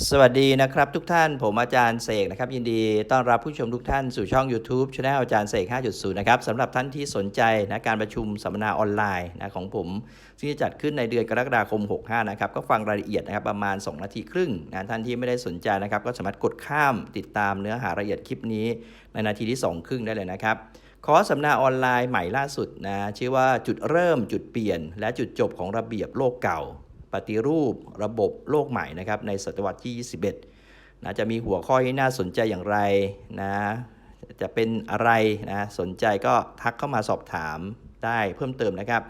สวัสดีนะครับทุกท่านผมอาจารย์เสกนะครับยินดีต้อนรับผู้ชมทุกท่านสู่ช่อง YouTube Channel อาจารย์เสก 5.0 นะครับสำหรับท่านที่สนใจนะการประชุมสัมมนาออนไลน์นะของผมซึ่งจะจัดขึ้นในเดือนกรกฎาคม 65 นะครับก็ฟังรายละเอียดนะครับประมาณ 2 นาทีครึ่งนะท่านที่ไม่ได้สนใจนะครับก็สามารถกดข้ามติดตามเนื้อหารายละเอียดคลิปนี้ ในนาทีที่ 2 ครึ่งได้เลยนะครับคอร์สสัมมนาออนไลน์ใหม่ล่าสุดนะชื่อว่าจุดเริ่มจุดเปลี่ยน และจุดจบของระเบียบโลกเก่า ปฏิรูประบบโลกใหม่นะครับในศตวรรษที่ 21นะจะมีหัวข้อที่น่าสนใจอย่างไรนะจะเป็นอะไรนะสนใจก็ทักเข้ามาสอบถามได้เพิ่มเติมนะครับ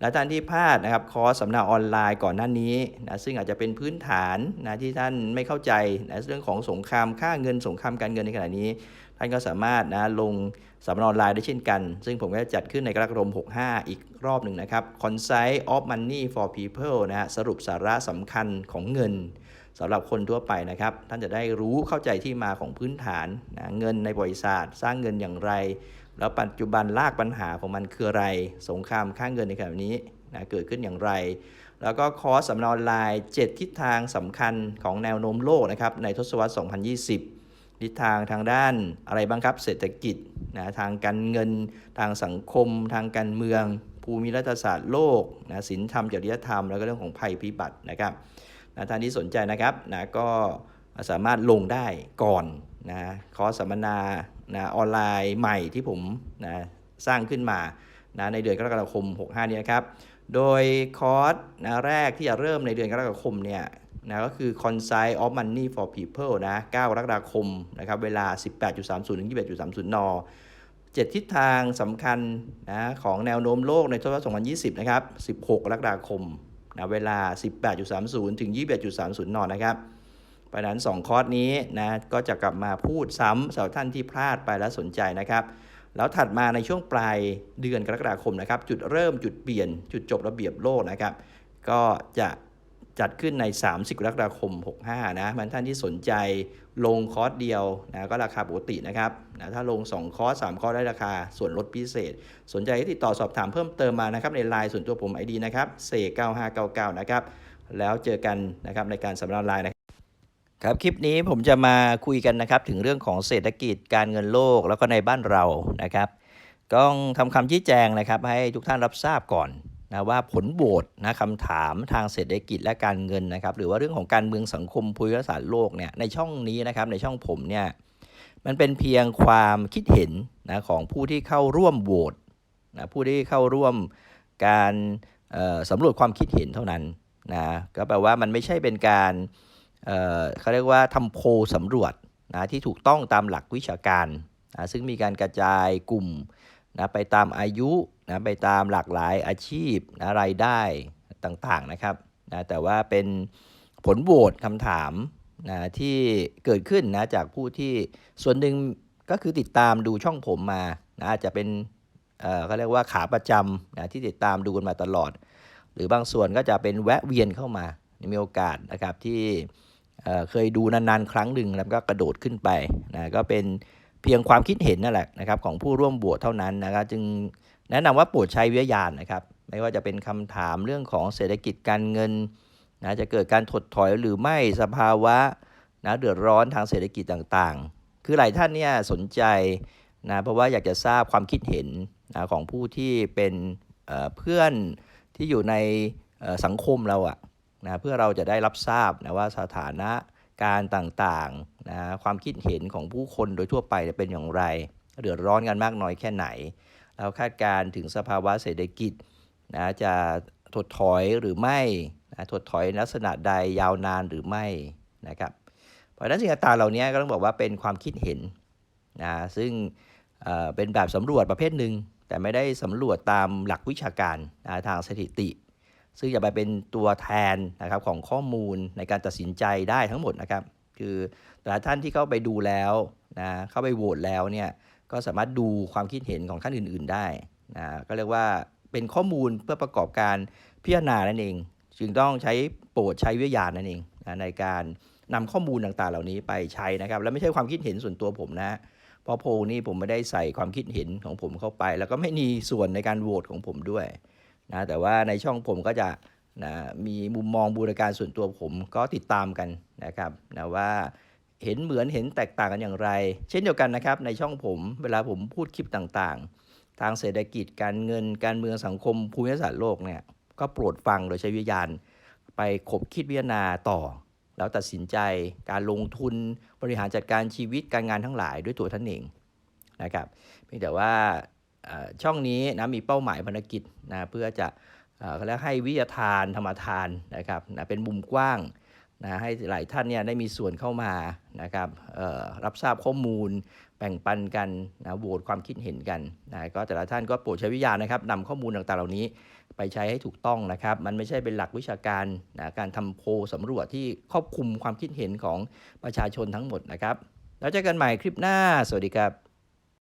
และท่านที่พลาดนะครับคอร์สสัมมนาออนไลน์ก่อนหน้านี้นะซึ่งอาจจะเป็นพื้นฐานนะที่ท่านไม่เข้าใจนะเรื่องของสงครามค่าเงินสงครามการเงินในขณะนี้ ท่านก็สามารถนะลงสัมมนาออนไลน์ได้เช่นกัน ซึ่งผมก็จะจัดขึ้นในกรกฎาคม65 อีกรอบหนึ่งนะครับ Consight of Money for People นะฮะสรุปสาระสำคัญของเงินสำหรับคนทั่วไปนะครับ ท่านจะได้รู้เข้าใจที่มาของพื้นฐานนะเงินในบริษัทสร้างเงินอย่างไร แล้วปัจจุบันลากปัญหาของมันคืออะไร สงครามค่าเงินในขณะนี้นะเกิดขึ้นอย่างไร แล้วก็คอร์สสัมมนาออนไลน์ 7 ทิศทางสำคัญของแนวโน้มโลกนะครับในทศวรรษ 2020ทิศทางทางด้านอะไรบ้างครับ เศรษฐกิจนะทางการเงิน ทางสังคม ทางการเมือง ภูมิรัฐศาสตร์โลกนะศีลธรรมจริยธรรม แล้วก็เรื่องของภัยพิบัตินะครับนะท่านที่สนใจนะครับนะก็สามารถลงได้ก่อน นะคอร์สสัมมนานะออนไลน์ใหม่ที่ผมนะสร้างขึ้นมานะในเดือนกรกฎาคม 65 นี้นะครับ โดยคอร์สนะแรกที่จะเริ่มในเดือนกรกฎาคมเนี่ยนะก็คือ Consight of Money for People นะ 9 กรกฎาคมนะครับเวลา 18.30 ถึง 21.30นเจ็ดทิศทางสำคัญนะของแนวโน้มโลกในทศวรรษ 2020 นะครับ 16 กรกฎาคมนะเวลา 18.30 ถึง 21.30 น นะครับ เพราะนั้น2คอร์สนี้นะก็จะกลับมาพูดซ้ำสำหรับท่านที่พลาดไปและสนใจนะครับ แล้วถัดมาในช่วงปลายเดือนกรกฎาคมนะครับ จุดเริ่มจุดเปลี่ยน จุดจบระเบียบโลกนะครับ ก็จะจัดขึ้นใน 30กรกฎาคม 65 นะมันท่านที่สนใจลงคอร์สเดียวนะก็ราคาปกตินะครับนะถ้าลง 2 คอร์ส 3 คอร์สได้ราคาส่วนลดพิเศษ สนใจติดต่อสอบถามเพิ่มเติมมานะครับในไลน์ส่วนตัวผม ID นะครับเส9599 นะครับ แล้วเจอกันนะครับในการสำนักไลน์นะครับ ครับคลิปนี้ผมจะมาคุยกันนะครับถึงเรื่องของเศรษฐกิจการเงินโลกแล้วก็ในบ้านเรานะครับก็ต้องทำคำชี้แจงนะครับ ให้ทุกท่านรับทราบก่อนนะว่าผลโหวตนะคำถามทางเศรษฐกิจและการเงินนะครับ หรือว่าเรื่องของการเมืองสังคมภูมิศาสตร์โลกเนี่ยในช่องนี้นะครับในช่องผมเนี่ยมันเป็นเพียงความคิดเห็นนะของผู้ที่เข้าร่วมโหวตนะผู้ที่เข้าร่วมการสำรวจความคิดเห็นเท่านั้นนะก็แปลว่ามันไม่ใช่เป็นการ เเขาเรียกว่าทำโพลสำรวจนะที่ถูกต้องตามหลักวิชาการนะซึ่งมีการกระจายกลุ่มนะไปตามอายุนะไปตามหลากหลายอาชีพนะรายได้ต่างๆนะครับนะแต่ว่าเป็นผลโหวตคำถามนะที่เกิดขึ้นนะจากผู้ที่ส่วนหนึ่งก็คือติดตามดูช่องผมมานะอาจจะเป็นเออเขาเรียกว่าขาประจำนะที่ติดตามดูกันมาตลอด หรือบางส่วนก็จะเป็นแวะเวียนเข้ามา มีโอกาสนะครับที่เเคยดูนานๆ ครั้งหนึ่งแล้วก็กระโดดขึ้นไปนะก็เป็นเพียงความคิดเห็นนั่นแหละนะครับของผู้ร่วมบวชเท่านั้นนะครับจึงแนะนำว่าโปรดใช้วิทยาญาณนะครับ ไม่ว่าจะเป็นคำถามเรื่องของเศรษฐกิจการเงินนะจะเกิดการถดถอยหรือไม่สภาวะนะเดือดร้อนทางเศรษฐกิจต่างๆ คือหลายท่านเนี่ยสนใจนะเพราะว่าอยากจะทราบความคิดเห็นนะของผู้ที่เป็นเเพื่อนที่อยู่ในสังคมเราอะ นะเพื่อเราจะได้รับทราบนะว่าสถานะการต่างๆนะความคิดเห็นของผู้คนโดยทั่วไปเป็นอย่างไร เดือดร้อนกันมากน้อยแค่ไหนแล้วคาดการณ์ถึงสภาวะเศรษฐกิจนะจะถดถอยหรือไม่นะถดถอยลักษณะใดยาวนานหรือไม่นะครับ เพราะฉะนั้นสิ่งต่างๆเหล่านี้ก็ต้องบอกว่าเป็นความคิดเห็นนะซึ่งเเป็นแบบสำรวจประเภทหนึ่งแต่ไม่ได้สำรวจตามหลักวิชาการนะทางสถิติ ซึ่งจะไปเป็นตัวแทนนะครับของข้อมูลในการตัดสินใจได้ทั้งหมดนะครับ คือแต่ละท่านที่เข้าไปดูแล้วนะเข้าไปโหวตแล้วเนี่ยก็สามารถดูความคิดเห็นของท่านอื่น ๆได้นะก็เรียกว่าเป็นข้อมูลเพื่อประกอบการพิจารณานั่นเอง จึงต้องใช้โปรดใช้วิทยาณนั่นเองนะในการนำข้อมูลต่างๆ เหล่านี้ไปใช้นะครับ และไม่ใช่ความคิดเห็นส่วนตัวผมนะเพราะโพลนี่ผมไม่ได้ใส่ความคิดเห็นของผมเข้าไป แล้วก็ไม่มีส่วนในการโหวตของผมด้วย นะแต่ว่าในช่องผมก็จะนะมีมุมมองบูรการส่วนตัวผมก็ติดตามกันนะครับนะว่าเห็นเหมือนเห็นแตกต่างกันอย่างไร เช่นเดียวกันนะครับในช่องผมเวลาผมพูดคลิปต่างๆ ทางเศรษฐกิจการเงินการเมืองสังคมภูมิศาสตร์โลกเนี่ยก็โปรดฟังโดยใช้วิญญาณ ไปขบคิดพิจารณาต่อ แล้วตัดสินใจการลงทุนบริหารจัดการชีวิตการงานทั้งหลายด้วยตัวท่านเองนะครับเพียงแต่ว่า ช่องนี้นะมีเป้าหมายภารกิจนะเพื่อจะเขาเรียกให้วิทยาทานธรรมทานนะครับนะเป็นมุมกว้างนะให้หลายท่านเนี่ยได้มีส่วนเข้ามานะครับรับทราบข้อมูลแบ่งปันกันนะโหวตความคิดเห็นกันนะก็แต่ละท่านก็โปรดใช้วิญญาณนะครับนำข้อมูลต่างๆเหล่านี้ไปใช้ให้ถูกต้องนะครับ มันไม่ใช่เป็นหลักวิชาการนะการทำโพลสำรวจที่ครอบคลุมความคิดเห็นของประชาชนทั้งหมดนะครับ แล้วเจอกันใหม่คลิปหน้า สวัสดีครับ